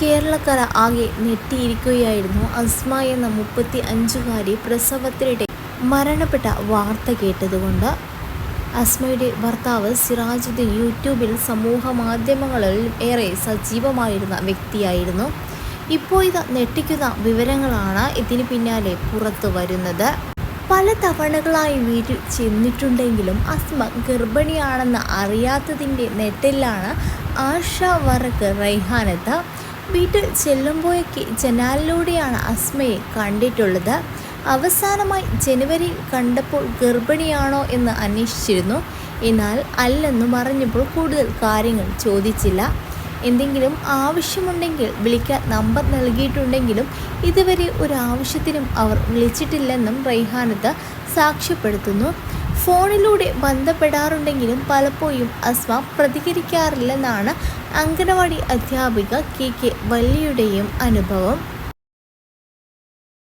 കേരളക്കര ആകെ ഞെട്ടിയിരിക്കുകയായിരുന്നു അസ്മ എന്ന മുപ്പത്തി അഞ്ചുകാരി പ്രസവത്തിനിടെ മരണപ്പെട്ട വാർത്ത കേട്ടതുകൊണ്ട്. അസ്മയുടെ ഭർത്താവ് സിറാജുദ്ദീൻ യൂട്യൂബിൽ സമൂഹ മാധ്യമങ്ങളിൽ ഏറെ സജീവമായിരുന്ന വ്യക്തിയായിരുന്നു. ഇപ്പോൾ ഇത് ഞെട്ടിക്കുന്ന വിവരങ്ങളാണ് ഇതിന് പിന്നാലെ പുറത്തു വരുന്നത്. പല തവണകളായി വീട്ടിൽ ചെന്നിട്ടുണ്ടെങ്കിലും അസ്മ ഗർഭിണിയാണെന്ന് അറിയാത്തതിന്റെ നെട്ടിലാണ് ആഷ വറക്ക് റൈഹാനത്ത് വീട്ടിൽ ചെല്ലുമ്പോഴേക്ക് ജനാലിലൂടെയാണ് അസ്മയെ കണ്ടിട്ടുള്ളത്. അവസാനമായി ജനുവരി കണ്ടപ്പോൾ ഗർഭിണിയാണോ എന്ന് അന്വേഷിച്ചിരുന്നു. എന്നാൽ അല്ലെന്ന് പറഞ്ഞപ്പോൾ കൂടുതൽ കാര്യങ്ങൾ ചോദിച്ചില്ല. എന്തെങ്കിലും ആവശ്യമുണ്ടെങ്കിൽ വിളിക്കാൻ നമ്പർ നൽകിയിട്ടുണ്ടെങ്കിലും ഇതുവരെ ഒരു ആവശ്യത്തിനും അവർ വിളിച്ചിട്ടില്ലെന്നും റൈഹാനത്ത് സാക്ഷ്യപ്പെടുത്തുന്നു. ഫോണിലൂടെ ബന്ധപ്പെടാറുണ്ടെങ്കിലും പലപ്പോഴും അസ്മ പ്രതികരിക്കാറില്ലെന്നാണ് അംഗനവാടി അധ്യാപിക കെ കെ വല്ലിയുടെയും അനുഭവം.